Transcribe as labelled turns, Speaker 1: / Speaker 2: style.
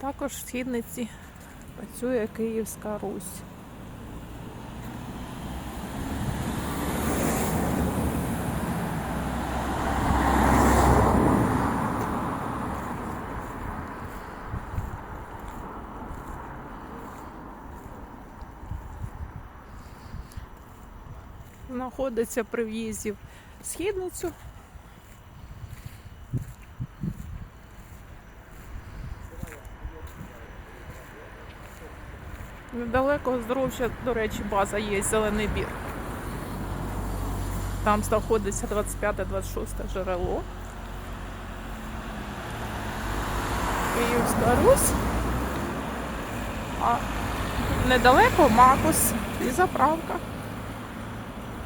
Speaker 1: Також в східниці працює Київська Русь. Знаходиться при в'їзді в східницю. Недалеко здоров'я, до речі, база є зелений бір. Там знаходиться 25-26 джерело. Київська Русь. А недалеко Макус і заправка.